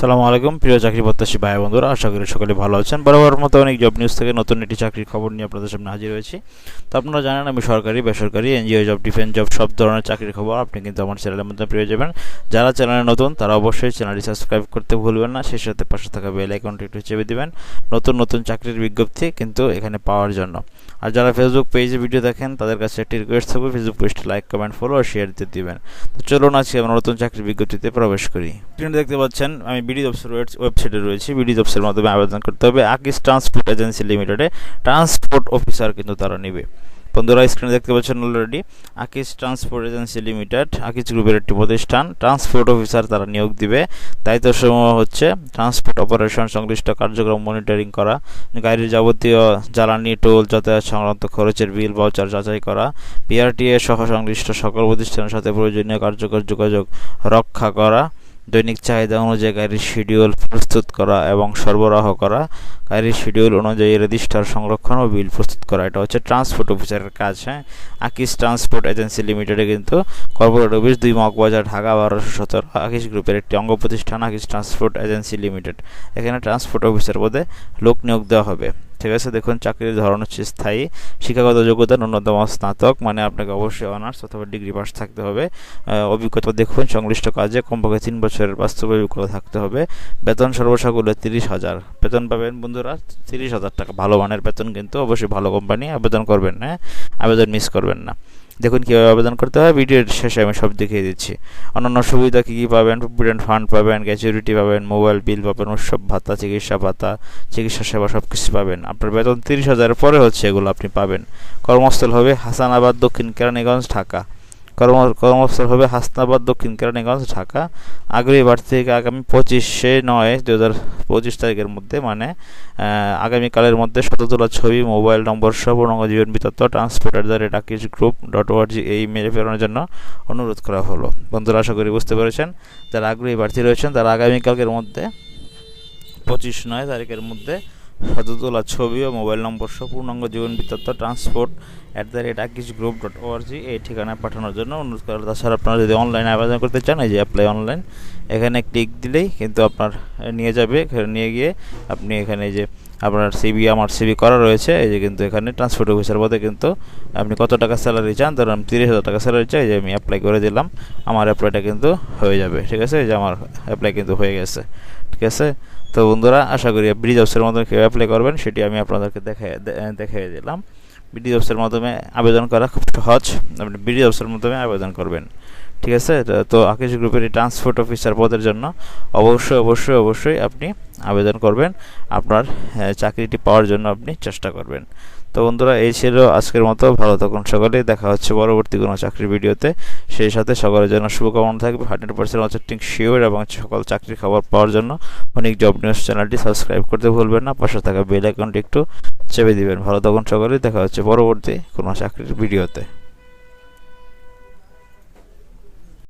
সালামু আলাইকুম, প্রিয় চাকরি প্রত্যাশী ভাই বন্ধুরা, আশা করি সকলে ভালো আছেন। বরাবর মতো অনেক জব নিউজ থেকে নতুন একটি চাকরির খবর নিয়ে আপনাদের সামনে হাজির হয়েছি। তো আপনারা জানেন, আমি সরকারি, বেসরকারি, এনজিও জব ডিফেন্স জব সব ধরনের চাকরির খবর আপনি কিন্তু আমার চ্যানেলের মধ্যে পেয়ে যাবেন। যারা চ্যানেলে নতুন, তারা অবশ্যই চ্যানেলটি সাবস্ক্রাইব করতে ভুলবেন না। সেই সাথে পাশে থাকা বেল আইকনটি একটু চেপে দিবেন, নতুন নতুন চাকরির বিজ্ঞপ্তি কিন্তু এখানে পাওয়ার জন্য। আর যারা ফেসবুক পেজে ভিডিও দেখেন, তাদের কাছে একটি রিকোয়েস্ট থাকবে ফেসবুক পেজটি লাইক কমেন্ট ফলো আর শেয়ার দিতে দিবেন। তো চলুন আজকে আমরা নতুন চাকরির বিজ্ঞপ্তিতে প্রবেশ করি। দেখতে পাচ্ছেন, আমি বিডি জবসের ওয়েবসাইটে রয়েছে। বিডি জবসের মাধ্যমে আবেদন করতে হবে। আকিস ট্রান্সপোর্ট এজেন্সি লিমিটেডে ট্রান্সপোর্ট অফিসার কিন্তু তারা নেবে। বন্ধুরা স্ক্রিনে দেখতে পাচ্ছেন অলরেডি আকিস ট্রান্সপোর্ট এজেন্সি লিমিটেড আকিস গ্রুপের একটি প্রতিষ্ঠান ট্রান্সপোর্ট অফিসার তারা নিয়োগ দিবে। দায়িত্বসমূহ হচ্ছে ট্রান্সপোর্ট অপারেশন সংশ্লিষ্ট কার্যক্রম মনিটরিং করা, গাড়ির যাবতীয় জ্বালানি, টোল, যাতায়াত সংক্রান্ত খরচের বিল ভাউচার যাচাই করা বিআরটিএ সহ সংশ্লিষ্ট সকল প্রতিষ্ঠানের সাথে প্রয়োজনীয় কার্যকর যোগাযোগ রক্ষা করা দৈনিক চাহিদা অনুযায়ী গাড়ির শিডিউল প্রস্তুত করা এবং সরবরাহ করা, গাড়ির শিডিউল অনুযায়ী রেজিস্টার সংরক্ষণ ও বিল প্রস্তুত করা। এটা হচ্ছে ট্রান্সপোর্ট অফিসারের কাজ হ্যাঁ? আকিস ট্রান্সপোর্ট এজেন্সি লিমিটেডে কিন্তু কর্পোরেট অফিস দুই মগবাজার, ঢাকা বারোশো সতেরো, আকিস গ্রুপের একটি অঙ্গ প্রতিষ্ঠান, আকিস ট্রান্সপোর্ট এজেন্সি লিমিটেড। এখানে ট্রান্সপোর্ট অফিসার পদে লোক নিয়োগ দেওয়া হবে। ঠিক আছে, দেখুন, চাকরির ধরন হচ্ছে স্থায়ী, শিক্ষাগত যোগ্যতা ন্যূনতম স্নাতক মানে আপনাকে অবশ্যই অনার্স অথবা ডিগ্রি পাস থাকতে হবে। অভিজ্ঞতা দেখুন, সংশ্লিষ্ট কাজে কমপক্ষে তিন বছরের বাস্তব অভিজ্ঞতা থাকতে হবে। বেতন সর্বসাকুল্যে তিরিশ হাজার। বেতন পাবেন বন্ধুরা তিরিশ হাজার টাকা। ভালো মানের বেতন কিন্তু অবশ্যই ভালো কোম্পানি আবেদন করবেন হ্যাঁ আবেদন মিস করবেন না। দেখুন কীভাবে আবেদন করতে হয়। ভিডিওর শেষে আমি সব দেখিয়ে দিচ্ছি। অন্যান্য সুবিধা কী কী পাবেন? প্রভিডেন্ট ফান্ড পাবেন গ্যাচুরিটি পাবেন মোবাইল বিল পাবেন উৎসব ভাতা, চিকিৎসা ভাতা, চিকিৎসা সেবা সব কিছু পাবেন। আপনার বেতন তিরিশ হাজারের পরে হচ্ছে এগুলো আপনি পাবেন। কর্মস্থল হবে হাসানাবাদ, দক্ষিণ কেরানীগঞ্জ, ঢাকা। কর্ম কর্মস্থল হবে হাসনাবাদ, দক্ষিণ কেরানীগঞ্জ, ঢাকা। আগ্রহী প্রার্থীকে আগামী পঁচিশে নয় দু হাজার পঁচিশ তারিখের মধ্যে মানে আগামীকালের মধ্যে শত তোলা ছবি, মোবাইল নম্বর সহ পূর্ণাঙ্গ জীবন বিতত্ব transport at the rate group dot ORG এই মেলে ফেরানোর জন্য অনুরোধ করা হলো। বন্ধুরা, আশা করি বুঝতে পেরেছেন। যারা আগ্রহী প্রার্থী রয়েছেন, তারা আগামীকালকের মধ্যে পঁচিশ নয় তারিখের মধ্যে শত তোলা ছবি ও মোবাইল নম্বর সহ পূর্ণাঙ্গ জীবন বৃত্তান্ত transport at the rate Akij group dot ORG এই ঠিকানায় পাঠানোর জন্য অনুরোধ করা তাছাড়া আপনারা যদি অনলাইন আবেদন করতে চান, এই যে অ্যাপ্লাই অনলাইন এখানে ক্লিক দিলেই কিন্তু আপনার নিয়ে যাবে। নিয়ে গিয়ে আপনি এখানে যে আপনার সিবি আমার সিবি করা রয়েছে, এই যে কিন্তু এখানে ট্রান্সপোর্ট অফিসার পদে কিন্তু আপনি কত টাকা স্যালারি চান? ধরুন আমি তিরিশ হাজার টাকা স্যালারি চাই যে আমি অ্যাপ্লাই করে দিলাম, আমার অ্যাপ্লাইটা কিন্তু হয়ে যাবে, ঠিক আছে? এই যে আমার অ্যাপ্লাই কিন্তু হয়ে গেছে, ঠিক আছে? তো বন্ধুরা, আশা করি ব্রিজ অফিসের মাধ্যমে কেউ অ্যাপ্লাই করবেন সেটি আমি আপনাদেরকে দেখাই দেখাই দিলাম। বিডি অফিসের মাধ্যমে আবেদন করা খুব সহজ, আপনি বিডি অফিসের মাধ্যমে আবেদন করবেন। ঠিক আছে? তো আকিশ গ্রুপের এই ট্রান্সপোর্ট অফিসার পদের জন্য অবশ্যই অবশ্যই অবশ্যই আপনি আবেদন করবেন। আপনার চাকরিটি পাওয়ার জন্য আপনি চেষ্টা করবেন। তো বন্ধুরা, এই ছিল আজকের মতো। ভালো থাকুন সকলে। দেখা হচ্ছে পরবর্তী কোনো চাকরির ভিডিওতে। সেই সাথে সকলের জন্য শুভকামনা থাকবে। হান্ড্রেড পার্সেন্ট মার্কেটিং শিওর এবং সকল চাকরির খবর পাওয়ার জন্য অনেক জব নিউজ চ্যানেলটি সাবস্ক্রাইব করতে ভুলবেন না। পাশে থাকা বেল অ্যাকাউন্টটি একটু চেপে দিবেন। ভালো থাকুন সকলেই দেখা হচ্ছে পরবর্তী কোনো চাকরির ভিডিওতে।